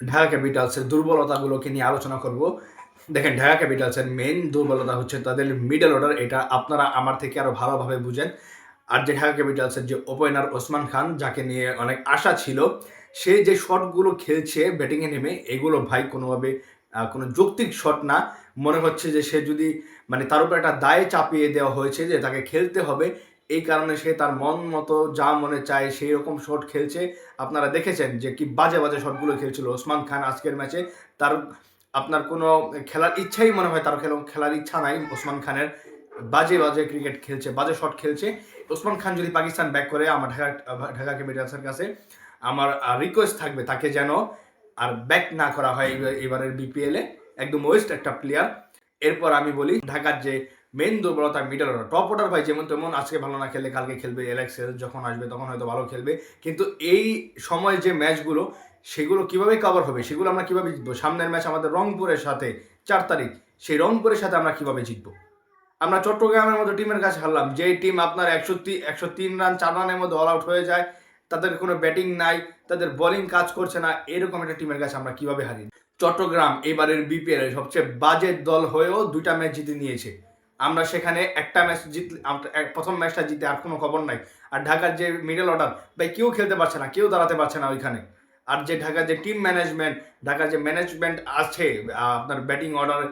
ঢাকা ক্যাপিটালসের দুর্বলতাগুলোকে নিয়ে আলোচনা করব। দেখেন, ঢাকা ক্যাপিটালসের মেন দুর্বলতা হচ্ছে তাদের মিডল অর্ডার এটা আপনারা আমার থেকে আরও ভালোভাবে বুঝেন। আর যে ঢাকা ক্যাপিটালসের যে ওপেনার ওসমান খান, যাকে নিয়ে অনেক আশা ছিল, সে যে শটগুলো খেলছে ব্যাটিংয়ে নেমে, এগুলো ভাই কোনোভাবে কোনো যৌক্তিক শট না। মনে হচ্ছে যে সে যদি মানে তার উপর একটা দায় চাপিয়ে দেওয়া হয়েছে যে তাকে খেলতে হবে এই কারণে সে তার মন মতো যা মনে চায় সেই রকম শট খেলছে। আপনারা দেখেছেন যে কি বাজে বাজে শটগুলো খেলছিল ওসমান খান আজকের ম্যাচে তার আপনার কোনো খেলার ইচ্ছাই মনে হয় তার খেলা- খেলার ইচ্ছা নাই ওসমান খানের। বাজে বাজে ক্রিকেট খেলছে, বাজে শট খেলছে। ওসমান খান যদি পাকিস্তান ব্যাক করে আমার ঢাকা ঢাকা ক্যাপিটালসের কাছে, আমার রিকোয়েস্ট থাকবে তাকে যেন আর ব্যাক না করা হয় এবারের বিপিএলে একদম ওয়েস্ট একটা প্লেয়ার এরপর আমি বলি ঢাকার যে মেন দুর্বলতা মিডল অর্ডার টপ অর্ডার ভাই যেমন তেমন আজকে ভালো না খেললে কালকে খেলবে এলেক্সেল যখন আসবে তখন হয়তো ভালো খেলবে। কিন্তু এই সময় যে ম্যাচগুলো সেগুলো কীভাবে কভার হবে? সেগুলো আমরা কীভাবে জিতবো? সামনের ম্যাচ আমাদের রংপুরের সাথে চার তারিখ, সেই রংপুরের সাথে আমরা কীভাবে জিতবো? আমরা চট্টগ্রামের মতো টিমের কাছে হারলাম, যেই টিম আপনার একশো একশো তিন রান চার রানের মধ্যে অল আউট হয়ে যায়, তাদের কোনো ব্যাটিং নাই, তাদের বোলিং কাজ করছে না, এরকম একটা টিমের কাছে আমরা কীভাবে হারি? চট্টগ্রাম এবারের বিপিএল সবচেয়ে বাজে দল হয়েও দুইটা ম্যাচ জিতে নিয়েছে। আমরা সেখানে একটা ম্যাচ জিত আমরা- এক- প্রথম ম্যাচটা জিতে আর কোনো খবর নাই। আর ঢাকার যে মিডল অর্ডার ভাই, কেউ খেলতে পারছে না, কেউ দাঁড়াতে পারছে না ওইখানে। আর যে ঢাকার যে টিম ম্যানেজমেন্ট ঢাকার যে ম্যানেজমেন্ট আছে আপনার ব্যাটিং অর্ডার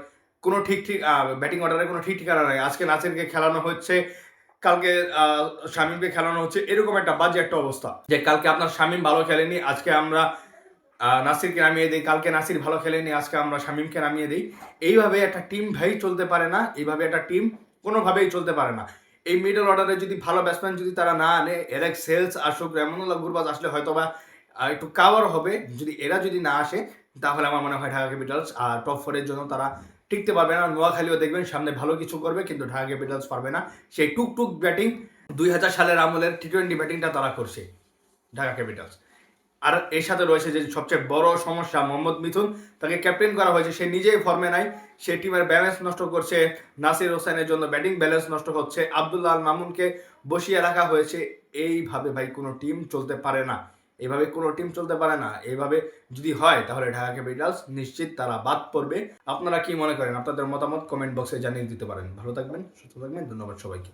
কোনো ঠিক ঠিক ব্যাটিং অর্ডারে কোনো ঠিক ঠিকানা নাই। আজকে নাসিরকে খেলানো হচ্ছে, কালকে শামীমকে খেলানো হচ্ছে, এরকম একটা বাজে একটা অবস্থা। যে কালকে আপনার শামীম ভালো খেলেনি, আজকে আমরা নাসিরকে নামিয়ে দিই। কালকে নাসির ভালো খেলেনি, আজকে আমরা শামীমকে নামিয়ে দিই। এইভাবে একটা টিম ভাই চলতে পারে না, এইভাবে একটা টিম কোনোভাবেই চলতে পারে না। এই মিডল অর্ডারে যদি ভালো ব্যাটসম্যান যদি তারা না আনে এরা সেলস, আসুক রেমনুল্লাহ গুরবাজ আসলে হয়তো বা একটু কাভার হবে। যদি এরা যদি না আসে, তাহলে আমার মনে হয় ঢাকা ক্যাপিটালস আর টপ ফোরের জন্য তারা টিকতে পারবে না। নোয়াখালীও দেখবেন সামনে ভালো কিছু করবে, কিন্তু ঢাকা ক্যাপিটালস পারবে না। সেই টুকটুক ব্যাটিং দুই হাজার সালের আমলের টি টোয়েন্টি ব্যাটিংটা তারা করছে ঢাকা ক্যাপিটালস আর এর সাথে রয়েছে যে সবচেয়ে বড় সমস্যা, মোহাম্মদ মিথুন। তাকে ক্যাপ্টেন করা হয়েছে, সে নিজেই ফর্মে নাই। সে টিমের ব্যালেন্স নষ্ট করছে। নাসির হোসেনের জন্য ব্যাটিং ব্যালেন্স নষ্ট হচ্ছে। আবদুল্লাহ আল মামুনকে বসিয়ে রাখা হয়েছে। এইভাবে ভাই কোনো টিম চলতে পারে না। এইভাবে কোনো টিম চলতে পারে না। এইভাবে যদি হয়, তাহলে ঢাকা ক্যাপিটালস নিশ্চিত তারা বাদ পড়বে। আপনারা কি মনে করেন? আপনাদের মতামত কমেন্ট বক্সে জানিয়ে দিতে পারেন। ভালো থাকবেন, সুস্থ থাকবেন। ধন্যবাদ সবাইকে।